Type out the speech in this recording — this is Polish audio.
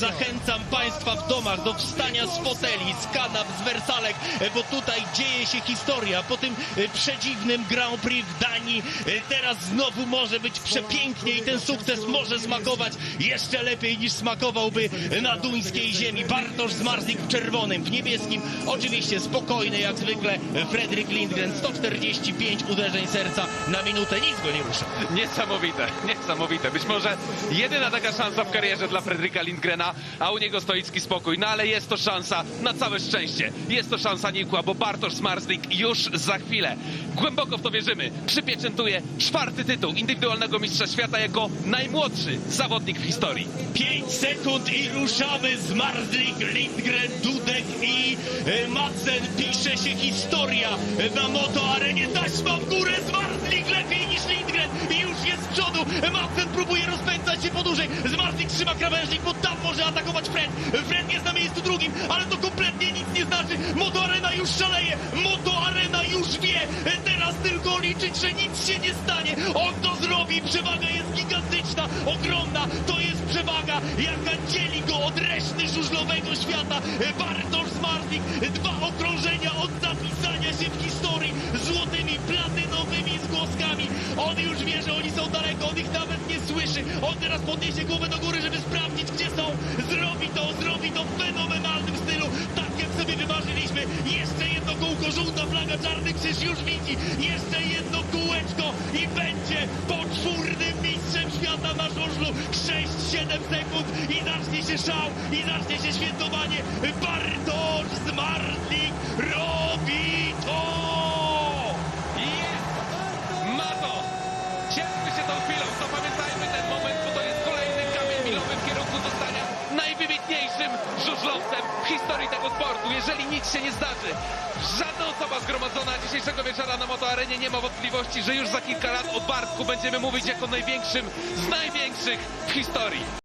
Zachęcam Państwa w domach do wstania z foteli, z kanap, z wersalek, e, bo tutaj dzieje się historia. Po tym e, przedziwnym Grand Prix w Danii e, teraz znowu może być przepięknie i ten sukces może smakować jeszcze lepiej niż smakowałby na duńskiej ziemi. Bartosz Zmarzlik w czerwonym, w niebieskim, oczywiście spokojny jak zwykle Fredrik Lindgren, 145 uderzeń serca na minutę, nic go nie rusza. Niesamowite, niesamowite. Być może jedyna taka szansa w karierze dla Fredryka Lindgrena, a u niego stoicki spokój. No ale jest to szansa na całe szczęście. Jest to szansa nikła, bo Bartosz Smarslik już za chwilę, głęboko w to wierzymy, przypieczętuje czwarty tytuł indywidualnego mistrza świata jako najmłodszy zawodnik w historii. 5 sekund i ruszamy z Marzlik, Lindgren, Dudek i e, Madsen. Pisze się historia na Moto Arenie. Taśma w górę z Marzlik lepiej niż Lindgren i już jest z przodu. Madsen próbuje rozpędzać Marzlik trzyma krawężnik, bo tam może atakować Fred. Fred jest na miejscu drugim, ale to kompletnie nic nie znaczy. Moto Arena już szaleje. Moto Arena już wie. Teraz tylko liczyć, że nic się nie stanie. On to zrobi. Przewaga jest gigantyczna, ogromna. To jest przewaga, jaka dzieli go od reszty żużlowego świata. Bartosz Zmarzlik, dwa okrążenia od zapisania On już wie, że oni są daleko, on ich nawet nie słyszy. On teraz podniesie głowę do góry, żeby sprawdzić, gdzie są. Zrobi to, zrobi to w fenomenalnym stylu, tak jak sobie wymarzyliśmy. Jeszcze jedno kółko, żółta flaga, czarny krzyż już widzi. Jeszcze jedno kółeczko i będzie poczwórnym mistrzem świata na żużlu. 6-7 sekund i zacznie się szał, i zacznie się świętowanie. Chwilą, zapamiętajmy ten moment, bo to jest kolejny kamień milowy w kierunku zostania najwybitniejszym żużlowcem w historii tego sportu. Jeżeli nic się nie zdarzy, żadna osoba zgromadzona dzisiejszego wieczora na motoarenie nie ma wątpliwości, że już za kilka lat o Bartku będziemy mówić jako największym z największych w historii.